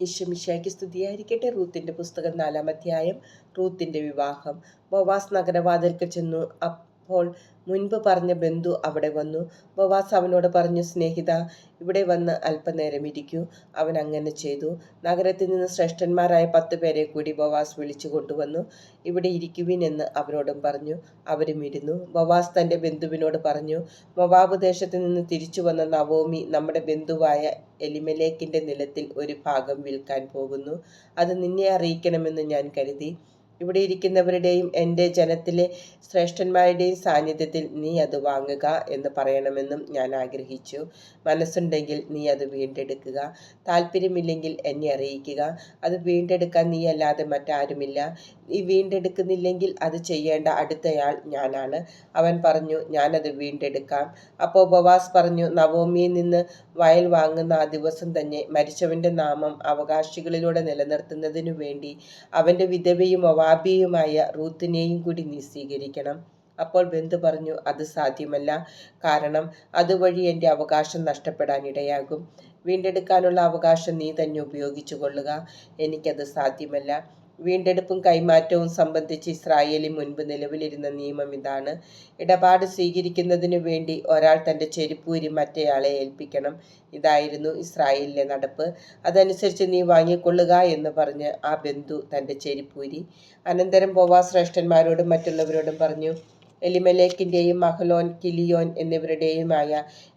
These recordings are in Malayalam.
യശമിഷയ്ക്ക് സ്തുതിയായിരിക്കട്ടെ. റൂത്തിന്റെ പുസ്തകം നാലാം അധ്യായം റൂത്തിന്റെ വിവാഹം. ബോവാസ് നഗരവാതിൽക്കൽ ചെന്നു അപ്പോൾ മുൻപ് പറഞ്ഞ ബന്ധു അവിടെ വന്നു. ബവാസ് അവനോട് പറഞ്ഞു സ്നേഹിത ഇവിടെ വന്ന് അല്പനേരം ഇരിക്കൂ. അവൻ അങ്ങനെ ചെയ്തു. നഗരത്തിൽ നിന്ന് ശ്രേഷ്ഠന്മാരായ പത്ത് പേരെ കൂടി ബവാസ് വിളിച്ചു കൊണ്ടുവന്നു. ഇവിടെ ഇരിക്കുവിൻ എന്ന് അവരോടും പറഞ്ഞു. അവരും ഇരുന്നു. ബവാസ് തന്റെ ബന്ധുവിനോട് പറഞ്ഞു മൊവാബ് ദേശത്ത് നിന്ന് തിരിച്ചു വന്ന നവോമി നമ്മുടെ ബന്ധുവായ എലിമലേക്കിന്റെ നിലത്തിൽ ഒരു ഭാഗം വിൽക്കാൻ പോകുന്നു. അത് നിന്നെ അറിയിക്കണമെന്ന് ഞാൻ കരുതി. ഇവിടെ ഇരിക്കുന്നവരുടെയും എന്റെ ജനത്തിലെ ശ്രേഷ്ഠന്മാരുടെയും സാന്നിധ്യത്തിൽ നീ അത് വാങ്ങുക എന്ന് പറയണമെന്നും ഞാൻ ആഗ്രഹിച്ചു. മനസ്സുണ്ടെങ്കിൽ നീ അത് വീണ്ടെടുക്കുക. താല്പര്യമില്ലെങ്കിൽ എന്നെ അറിയിക്കുക. അത് വീണ്ടെടുക്കാൻ നീ അല്ലാതെ മറ്റാരുമില്ല. നീ വീണ്ടെടുക്കുന്നില്ലെങ്കിൽ അത് ചെയ്യേണ്ട അടുത്തയാൾ ഞാനാണ്. അവൻ പറഞ്ഞു ഞാനത് വീണ്ടെടുക്കാം. അപ്പോൾ ബവാസ് പറഞ്ഞു നവോമിയിൽ നിന്ന് വയൽ വാങ്ങുന്ന ആ ദിവസം തന്നെ മരിച്ചവന്റെ നാമം അവകാശികളിലൂടെ നിലനിർത്തുന്നതിനു വേണ്ടി അവന്റെ വിധവയും അവാബിയുമായ റൂത്തിനെയും കൂടി നീ സ്വീകരിക്കണം അപ്പോൾ ബന്ധു പറഞ്ഞു അത് സാധ്യമല്ല. കാരണം അതുവഴി എന്റെ അവകാശം നഷ്ടപ്പെടാനിടയാകും വീണ്ടെടുക്കാനുള്ള അവകാശം നീ തന്നെ ഉപയോഗിച്ചു കൊള്ളുക. എനിക്കത് സാധ്യമല്ല. വീണ്ടെടുപ്പും കൈമാറ്റവും സംബന്ധിച്ച് ഇസ്രായേലിൽ മുൻപ് നിലവിലിരുന്ന നിയമം ഇതാണ്. ഇടപാട് സ്വീകരിക്കുന്നതിനു വേണ്ടി ഒരാൾ തന്റെ ചെരുപ്പൂരി മറ്റേയാളെ ഏൽപ്പിക്കണം. ഇതായിരുന്നു ഇസ്രായേലിലെ നടപ്പ്. അതനുസരിച്ച് നീ വാങ്ങിക്കൊള്ളുക എന്ന് പറഞ്ഞ് ആ ബന്ധു തന്റെ ചെരുപ്പൂരി അനന്തരം ബോവാ ശ്രേഷ്ഠന്മാരോടും മറ്റുള്ളവരോടും പറഞ്ഞു എലിമലേക്കിന്റെയും മഹലോൻ കിലിയോൻ എന്നിവരുടെയുമായ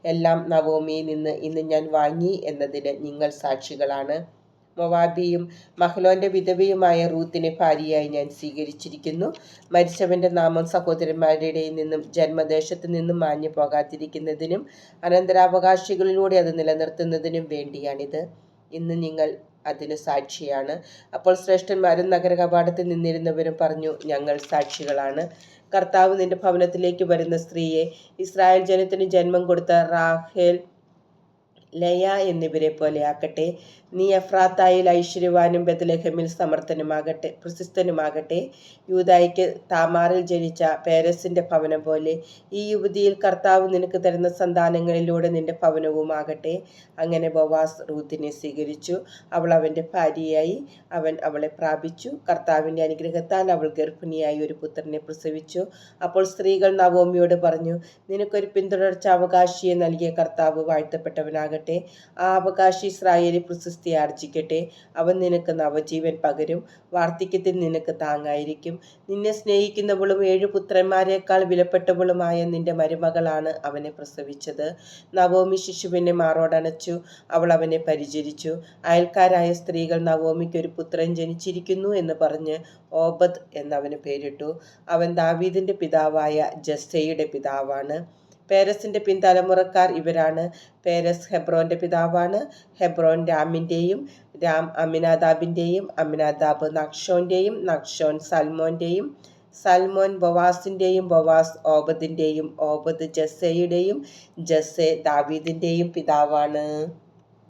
എല്ലാം നവോമിയിൽ നിന്ന് ഇന്ന് ഞാൻ വാങ്ങി എന്നതിന് നിങ്ങൾ സാക്ഷികളാണ്. മൊവാബിയും മഹ്ലോന്റെ വിധവയുമായ റൂത്തിനെ ഭാര്യയായി ഞാൻ സ്വീകരിച്ചിരിക്കുന്നു. മരിച്ചവന്റെ നാമം സഹോദരന്മാരുടെ നിന്നും ജന്മദേശത്തു നിന്നും മാഞ്ഞു പോകാതിരിക്കുന്നതിനും അനന്തരാവകാശികളിലൂടെ അത് നിലനിർത്തുന്നതിനും വേണ്ടിയാണിത്. ഇന്ന് നിങ്ങൾ അതിന് സാക്ഷിയാണ്. അപ്പോൾ ശ്രേഷ്ഠന്മാരും നഗര കവാടത്തിൽ നിന്നിരുന്നവരും പറഞ്ഞു ഞങ്ങൾ സാക്ഷികളാണ്. കർത്താവ് നിന്റെ ഭവനത്തിലേക്ക് വരുന്ന സ്ത്രീയെ ഇസ്രായേൽ ജനത്തിന് ജന്മം കൊടുത്ത റാഹേൽ ലയ എന്നിവരെ പോലെയാക്കട്ടെ നീ എഫ്രാത്തായിൽ ഐശ്വര്യവാനും ബദലഹമിൽ സമർത്ഥനുമാകട്ടെ പ്രശസ്തനുമാകട്ടെ. യൂതായിക്ക് താമാറിൽ ജനിച്ച പേരസിന്റെ ഭവനം പോലെ ഈ യുവതിയിൽ കർത്താവ് നിനക്ക് തരുന്ന സന്താനങ്ങളിലൂടെ നിന്റെ ഭവനവുമാകട്ടെ. അങ്ങനെ ബവാസ് റൂത്തിനെ സ്വീകരിച്ചു. അവൾ അവന്റെ ഭാര്യയായി അവൻ അവളെ പ്രാപിച്ചു. കർത്താവിന്റെ അനുഗ്രഹത്താൽ അവൾ ഗർഭിണിയായി ഒരു പുത്രനെ പ്രസവിച്ചു. അപ്പോൾ സ്ത്രീകൾ നവോമിയോട് പറഞ്ഞു നിനക്കൊരു പിന്തുടർച്ച അവകാശിയെ നൽകിയ കർത്താവ് വാഴ്ത്തപ്പെട്ടവനാകട്ടെ. ആ അവകാശി ഇസ്രായേലി പ്രശസ്ത പ്രശസ്തി ആർജിക്കട്ടെ. അവൻ നിനക്ക് നവജീവൻ പകരും. വാർദ്ധക്യത്തിൽ നിനക്ക് താങ്ങായിരിക്കും. നിന്നെ സ്നേഹിക്കുന്നവളും ഏഴു പുത്രന്മാരെക്കാൾ വിലപ്പെട്ടവളുമായ നിന്റെ മരുമകളാണ് അവനെ പ്രസവിച്ചത്. നവോമി ശിശുവിനെ മാറോടണച്ചു അവൾ അവനെ പരിചരിച്ചു. അയൽക്കാരായ സ്ത്രീകൾ നവോമിക്ക് ഒരു പുത്രൻ ജനിച്ചിരിക്കുന്നു എന്ന് പറഞ്ഞ് ഓബദ് എന്നവന് പേരിട്ടു. അവൻ ദാവീദിന്റെ പിതാവായ ജസ്സയുടെ പിതാവാണ്. പേരസിന്റെ പിൻതലമുറക്കാർ ഇവരാണ്. പേരസ് ഹെബ്രോന്റെ പിതാവാണ്. ഹെബ്രോൻ രാമിന്റെയും രാം അമിനാദാബിന്റെയും അമിനാദാബ് നക്ഷോന്റെയും നക്ഷോൻ സൽമോന്റെയും സൽമോൻ ബൊവാസിന്റെയും ബൊവാസ് ഓബദിന്റെയും ഓബദ് ജസ്സയുടെയും ജസ്സെ ദാവീദിന്റെയും പിതാവാണ്.